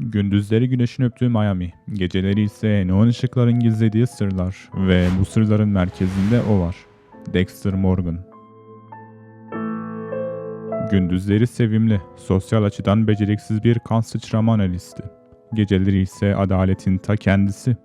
Gündüzleri güneşin öptüğü Miami, geceleri ise neon ışıkların gizlediği sırlar ve bu sırların merkezinde o var. Dexter Morgan. Gündüzleri sevimli, sosyal açıdan beceriksiz bir kan sıçrama analisti. Geceleri ise adaletin ta kendisi.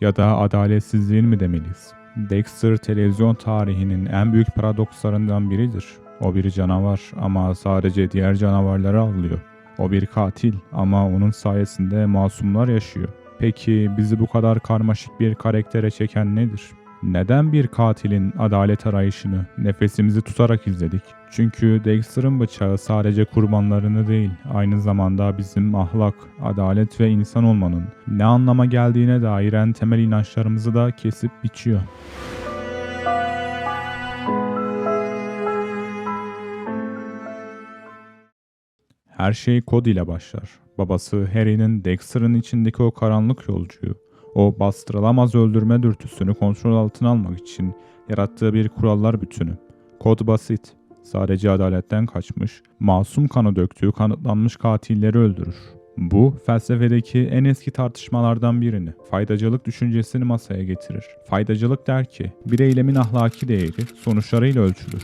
Ya da adaletsizliğin mi demeliyiz? Dexter televizyon tarihinin en büyük paradokslarından biridir. O bir canavar ama sadece diğer canavarları avlıyor. O bir katil ama onun sayesinde masumlar yaşıyor. Peki bizi bu kadar karmaşık bir karaktere çeken nedir? Neden bir katilin adalet arayışını nefesimizi tutarak izledik? Çünkü Dexter'ın bıçağı sadece kurbanlarını değil, aynı zamanda bizim ahlak, adalet ve insan olmanın ne anlama geldiğine dair en temel inançlarımızı da kesip biçiyor. Her şey Cody ile başlar. Babası Harry'nin Dexter'ın içindeki o karanlık yolcuyu, o bastırılamaz öldürme dürtüsünü kontrol altına almak için yarattığı bir kurallar bütünü. Kod basit. Sadece adaletten kaçmış, masum kanı döktüğü kanıtlanmış katilleri öldürür. Bu felsefedeki en eski tartışmalardan birini, faydacılık düşüncesini masaya getirir. Faydacılık der ki, bir eylemin ahlaki değeri sonuçlarıyla ölçülür.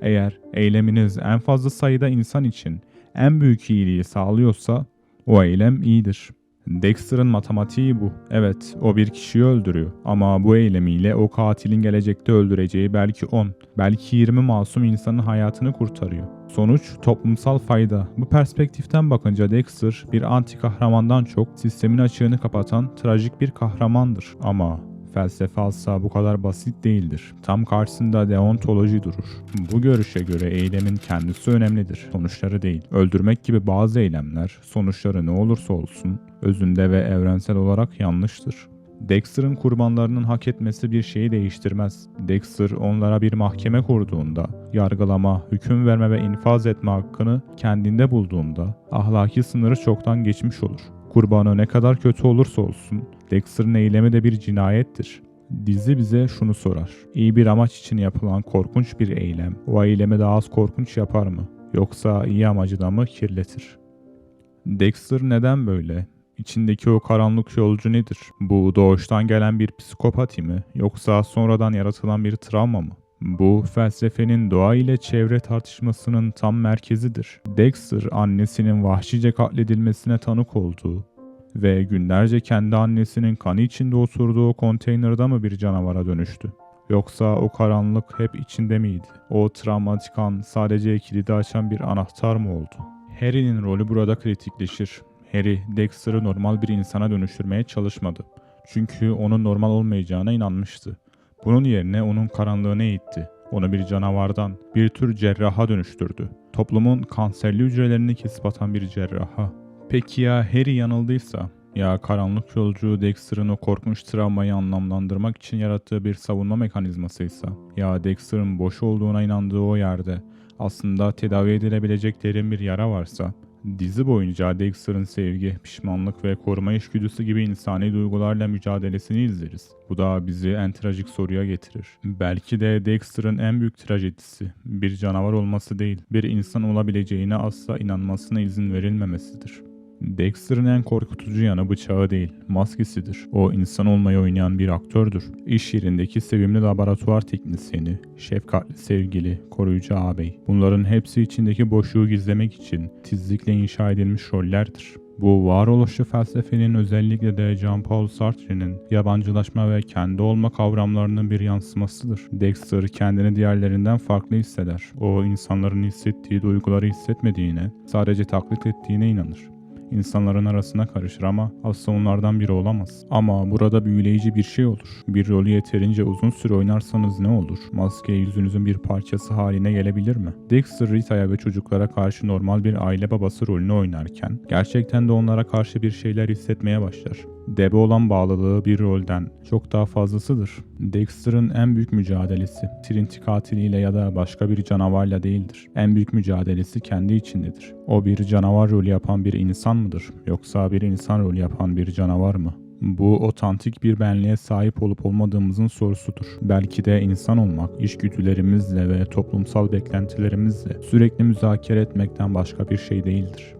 Eğer eyleminiz en fazla sayıda insan için en büyük iyiliği sağlıyorsa o eylem iyidir. Dexter'ın matematiği bu. Evet, o bir kişiyi öldürüyor ama bu eylemiyle o katilin gelecekte öldüreceği belki 10, belki 20 masum insanın hayatını kurtarıyor. Sonuç toplumsal fayda. Bu perspektiften bakınca Dexter bir anti kahramandan çok sistemin açığını kapatan trajik bir kahramandır. Ama felsefe asla bu kadar basit değildir. Tam karşısında deontoloji durur. Bu görüşe göre eylemin kendisi önemlidir, sonuçları değil. Öldürmek gibi bazı eylemler, sonuçları ne olursa olsun, özünde ve evrensel olarak yanlıştır. Dexter'ın kurbanlarının hak etmesi bir şeyi değiştirmez. Dexter onlara bir mahkeme kurduğunda, yargılama, hüküm verme ve infaz etme hakkını kendinde bulduğunda ahlaki sınırı çoktan geçmiş olur. Kurbanı ne kadar kötü olursa olsun Dexter'ın eylemi de bir cinayettir. Dizi bize şunu sorar. İyi bir amaç için yapılan korkunç bir eylem o eylemi daha az korkunç yapar mı? Yoksa iyi amacı da mı kirletir? Dexter neden böyle? İçindeki o karanlık yolcu nedir? Bu doğuştan gelen bir psikopati mi? Yoksa sonradan yaratılan bir travma mı? Bu felsefenin doğa ile çevre tartışmasının tam merkezidir. Dexter annesinin vahşice katledilmesine tanık olduğu ve günlerce kendi annesinin kanı içinde oturduğu konteynerde mı bir canavara dönüştü? Yoksa o karanlık hep içinde miydi? O travmatik an sadece kilidi açan bir anahtar mı oldu? Harry'nin rolü burada kritikleşir. Harry, Dexter'ı normal bir insana dönüştürmeye çalışmadı. Çünkü onun normal olmayacağına inanmıştı. Bunun yerine onun karanlığını eğitti. Onu bir canavardan, bir tür cerraha dönüştürdü. Toplumun kanserli hücrelerini kesip atan bir cerraha. Peki ya Harry yanıldıysa? Ya karanlık yolcu Dexter'ın o korkunç travmayı anlamlandırmak için yarattığı bir savunma mekanizmasıysa? Ya Dexter'ın boş olduğuna inandığı o yerde aslında tedavi edilebilecek derin bir yara varsa? Dizi boyunca Dexter'ın sevgi, pişmanlık ve koruma içgüdüsü gibi insani duygularla mücadelesini izleriz. Bu da bizi en trajik soruya getirir. Belki de Dexter'ın en büyük trajedisi bir canavar olması değil, bir insan olabileceğine asla inanmasına izin verilmemesidir. Dexter'ın en korkutucu yanı bıçağı değil, maskesidir. O insan olmayı oynayan bir aktördür. İş yerindeki sevimli laboratuvar teknisyeni, şefkatli sevgili, koruyucu ağabey. Bunların hepsi içindeki boşluğu gizlemek için tizlikle inşa edilmiş rollerdir. Bu varoluşçu felsefenin özellikle de Jean-Paul Sartre'nin yabancılaşma ve kendi olma kavramlarının bir yansımasıdır. Dexter kendini diğerlerinden farklı hisseder. O insanların hissettiği duyguları hissetmediğine, sadece taklit ettiğine inanır insanların arasına karışır ama asla onlardan biri olamaz. Ama burada büyüleyici bir şey olur. Bir rolü yeterince uzun süre oynarsanız ne olur? Maske yüzünüzün bir parçası haline gelebilir mi? Dexter Rita'ya ve çocuklara karşı normal bir aile babası rolünü oynarken gerçekten de onlara karşı bir şeyler hissetmeye başlar. Debe olan bağlılığı bir rolden çok daha fazlasıdır. Dexter'ın en büyük mücadelesi Trinity katiliyle ya da başka bir canavarla değildir. En büyük mücadelesi kendi içindedir. O bir canavar rolü yapan bir insan mıdır? Yoksa bir insan rolü yapan bir canavar mı? Bu otantik bir benliğe sahip olup olmadığımızın sorusudur. Belki de insan olmak, işgüdülerimizle ve toplumsal beklentilerimizle sürekli müzakere etmekten başka bir şey değildir.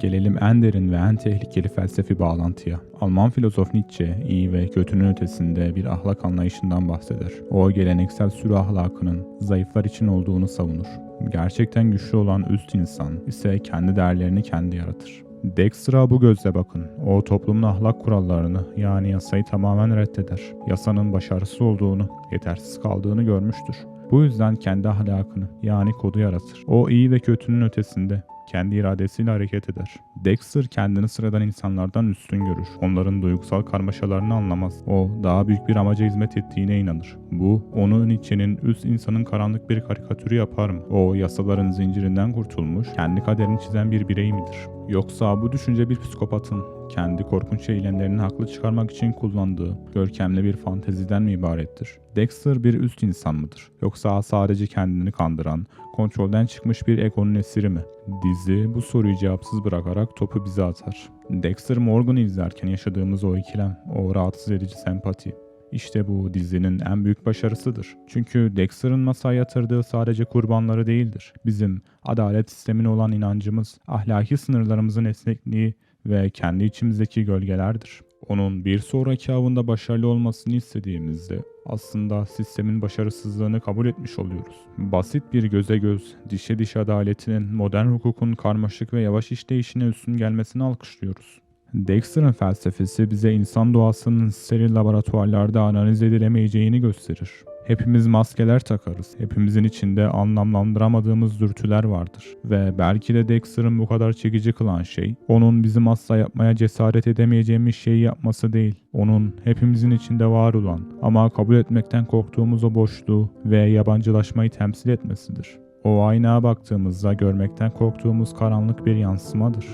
Gelelim en derin ve en tehlikeli felsefi bağlantıya. Alman filozof Nietzsche, iyi ve kötünün ötesinde bir ahlak anlayışından bahseder. O geleneksel sürü ahlakının zayıflar için olduğunu savunur. Gerçekten güçlü olan üst insan ise kendi değerlerini kendi yaratır. Dexter'a bu gözle bakın. O toplumun ahlak kurallarını yani yasayı tamamen reddeder. Yasanın başarısız olduğunu, yetersiz kaldığını görmüştür. Bu yüzden kendi ahlakını yani kodu yaratır. O iyi ve kötünün ötesinde kendi iradesiyle hareket eder. Dexter kendini sıradan insanlardan üstün görür. Onların duygusal karmaşalarını anlamaz. O daha büyük bir amaca hizmet ettiğine inanır. Bu onun içinin üst insanın karanlık bir karikatürü yapar mı? O yasaların zincirinden kurtulmuş, kendi kaderini çizen bir birey midir? Yoksa bu düşünce bir psikopatın kendi korkunç eylemlerini haklı çıkarmak için kullandığı görkemli bir fanteziden mi ibarettir? Dexter bir üst insan mıdır? Yoksa sadece kendini kandıran, kontrolden çıkmış bir egonun esiri mi? Dizi bu soruyu cevapsız bırakarak topu bize atar. Dexter Morgan'ı izlerken yaşadığımız o ikilem, o rahatsız edici sempati. İşte bu dizinin en büyük başarısıdır. Çünkü Dexter'ın masaya yatırdığı sadece kurbanları değildir. Bizim adalet sistemine olan inancımız, ahlaki sınırlarımızın esnekliği ve kendi içimizdeki gölgelerdir. Onun bir sonraki avında başarılı olmasını istediğimizde aslında sistemin başarısızlığını kabul etmiş oluyoruz. Basit bir göze göz, dişe diş adaletinin modern hukukun karmaşık ve yavaş işleyişine üstün gelmesini alkışlıyoruz. Dexter'ın felsefesi bize insan doğasının steril laboratuvarlarda analiz edilemeyeceğini gösterir. Hepimiz maskeler takarız. Hepimizin içinde anlamlandıramadığımız dürtüler vardır. Ve belki de Dexter'ın bu kadar çekici kılan şey, onun bizim asla yapmaya cesaret edemeyeceğimiz şeyi yapması değil. Onun hepimizin içinde var olan ama kabul etmekten korktuğumuz o boşluğu ve yabancılaşmayı temsil etmesidir. O aynaya baktığımızda görmekten korktuğumuz karanlık bir yansımadır.